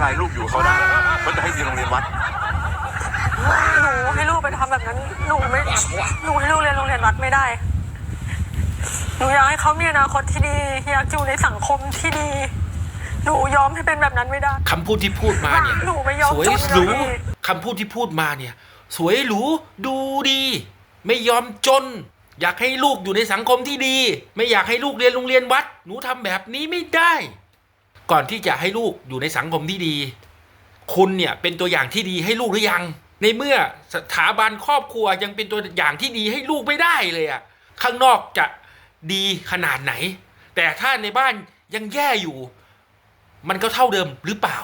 เป็นไรลูกอยู่กับเขาได้เขาจะให้เรียนโรงเรียนวัดหนูให้ลูกไปทำแบบนั้นหนูไม่หนูให้ลูกเรียนโรงเรียนวัดไม่ได้หนูอยากให้เขามีอนาคตที่ดีอยากอยู่ในสังคมที่ดีหนูยอมให้เป็นแบบนั้นไม่ได้คำพูดที่พูดมาเนี่ยหนูไม่ยอมสวยจนหรูเลยคำพูดที่พูดมาเนี่ย สวยหรูดูดี ไม่ยอมจน อยากให้ลูกอยู่ในสังคมที่ดี ไม่อยากให้ลูกเรียนโรงเรียนวัด หนูทำแบบนี้ไม่ได้ ก่อนที่จะให้ลูกอยู่ในสังคมที่ดี คุณเนี่ยเป็นตัวอย่างที่ดีให้ลูกหรือยัง ในเมื่อสถาบันครอบครัวยังเป็นตัวอย่างที่ดีให้ลูกไม่ได้เลยอะข้างนอกจะดีขนาดไหน แต่ถ้าในบ้านยังแย่อยู่ มันก็เท่าเดิมหรือเปล่า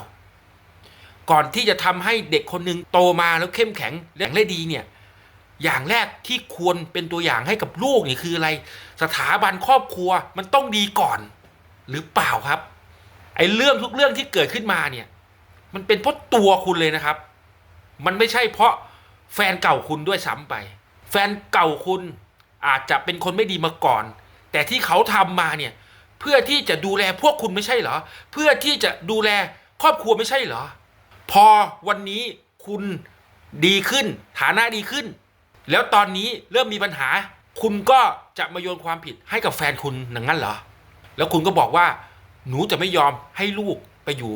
ก่อนที่จะทำให้เด็กคนหนึ่งโตมาแล้วเข้มแข็งและแข็งและดีเนี่ยอย่างแรกที่ควรเป็นตัวอย่างให้กับลูกนี่คืออะไร สถาบันครอบครัวมันต้องดีก่อน หรือเปล่าครับ ไอ้เรื่องทุกเรื่องที่เกิดขึ้นมาเนี่ย มันเป็นเพราะตัวคุณเลยนะครับ มันไม่ใช่เพราะแฟนเก่าคุณด้วยซ้ำไป แฟนเก่าคุณอาจจะเป็นคนไม่ดีมาก่อน แต่ที่เขาทำมาเนี่ย เพื่อที่จะดูแลพวกคุณไม่ใช่เหรอ เพื่อที่จะดูแลครอบครัวไม่ใช่เหรอ พอวันนี้คุณดีขึ้น ฐานะดีขึ้น แล้วตอนนี้เริ่มมีปัญหา คุณก็จะมาโยนความผิดให้กับแฟนคุณอย่างนั้นเหรอ แล้วคุณก็บอกว่า หนูจะไม่ยอมให้ลูกไปอยู่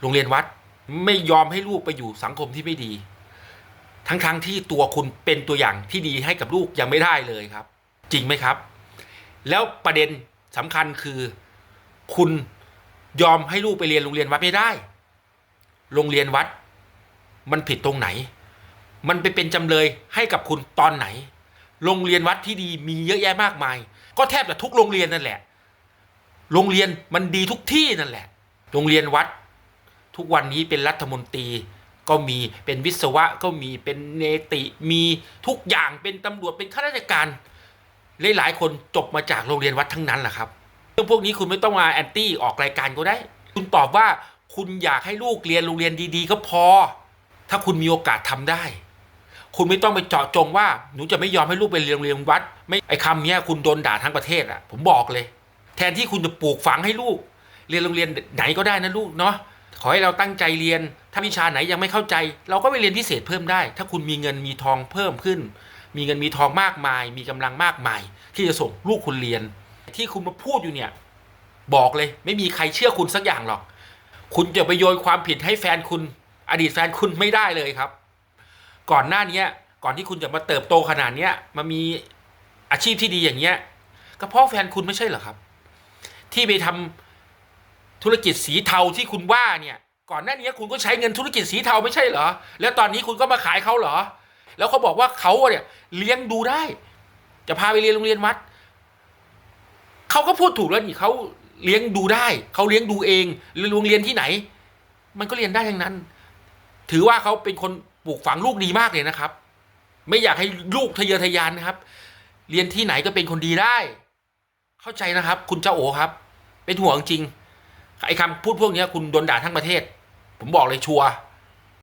โรงเรียนวัด ไม่ยอมให้ลูกไปอยู่สังคมที่ไม่ดี ทั้งๆทที่ตัวคุณเป็นตัวอย่างที่ดีให้กับลูกยังไม่ได้เลยครับ จริงไหมครับ แล้วประเด็นสำคัญคือ คุณยอมให้ลูกไปเรียนโรงเรียนวัดไม่ได้ โรงเรียนวัด มันผิดตรงไหน มันไปเป็นจำเลยให้กับคุณตอนไหน โรงเรียนวัดที่ดีมีเยอะแยะมากมาย ก็แทบจะทุกโรงเรียนนั่นแหละ โรงเรียนมันดีทุกที่นั่นแหละ โรงเรียนวัด ทุกวันนี้เป็นรัฐมนตรีก็มีเป็นวิศวะก็มีเป็นเนติมีทุกอย่างเป็นตำรวจเป็นข้าราชการหลายๆคนจบมาจากโรงเรียนวัดทั้งนั้นแหละครับเรื่องพวกนี้คุณไม่ต้องมาแอนตี้ออกรายการก็ได้ คุณตอบว่าคุณอยากให้ลูกเรียนโรงเรียนดีๆ ก็พอ ถ้าคุณมีโอกาสทำได้ คุณไม่ต้องไปเจาะจงว่าหนูจะไม่ยอมให้ลูกไปเรียนโรงเรียนวัด ไม่ไอ้คำนี้คุณโดนด่าทั้งประเทศอะ ผมบอกเลย แทนที่คุณจะปลูกฝังให้ลูก เรียนโรงเรียนไหนก็ได้นะลูกเนาะขอให้เราตั้งใจเรียน ถ้าวิชาไหนยังไม่เข้าใจ เราก็ไปเรียนพิเศษเพิ่มได้ ถ้าคุณมีเงินมีทองเพิ่มขึ้น มีเงินมีทองมากมาย มีกำลังมากมาย ที่จะส่งลูกคุณเรียน ที่คุณมาพูดอยู่เนี่ย บอกเลย ไม่มีใครเชื่อคุณสักอย่างหรอก คุณจะไปโยนความผิดให้แฟนคุณ อดีตแฟนคุณไม่ได้เลยครับ ก่อนหน้านี้ก่อนที่คุณจะมาเติบโตขนาดเนี้ยมามีอาชีพที่ดีอย่างเงี้ยก็เพราะแฟนคุณไม่ใช่เหรอครับ ที่ไปทำธุรกิจสีเทาที่คุณว่าเนี่ยก่อนหน้านี้คุณก็ใช้เงินธุรกิจสีเทาไม่ใช่เหรอ แล้วตอนนี้คุณก็มาขายเขาเหรอ แล้วเขาบอกว่าเขาเนี่ยเลี้ยงดูได้ จะพาไปเรียนโรงเรียนวัดเขาก็พูดถูกแล้วนี่เขาเลี้ยงดูได้เขาเลี้ยงดูเองโรงเรียนที่ไหน มันก็เรียนได้ทั้งนั้น ถือว่าเขาเป็นคนปลูกฝังลูกดีมากเลยนะครับ ไม่อยากให้ลูกทะเยอทะยานนะครับ เรียนที่ไหนก็เป็นคนดีได้ เข้าใจนะครับ คุณเจ้าโอครับ เป็นห่วงจริงไอ้คำพูดพวกนี้คุณโดนด่าทั้งประเทศ ผมบอกเลยชัวร์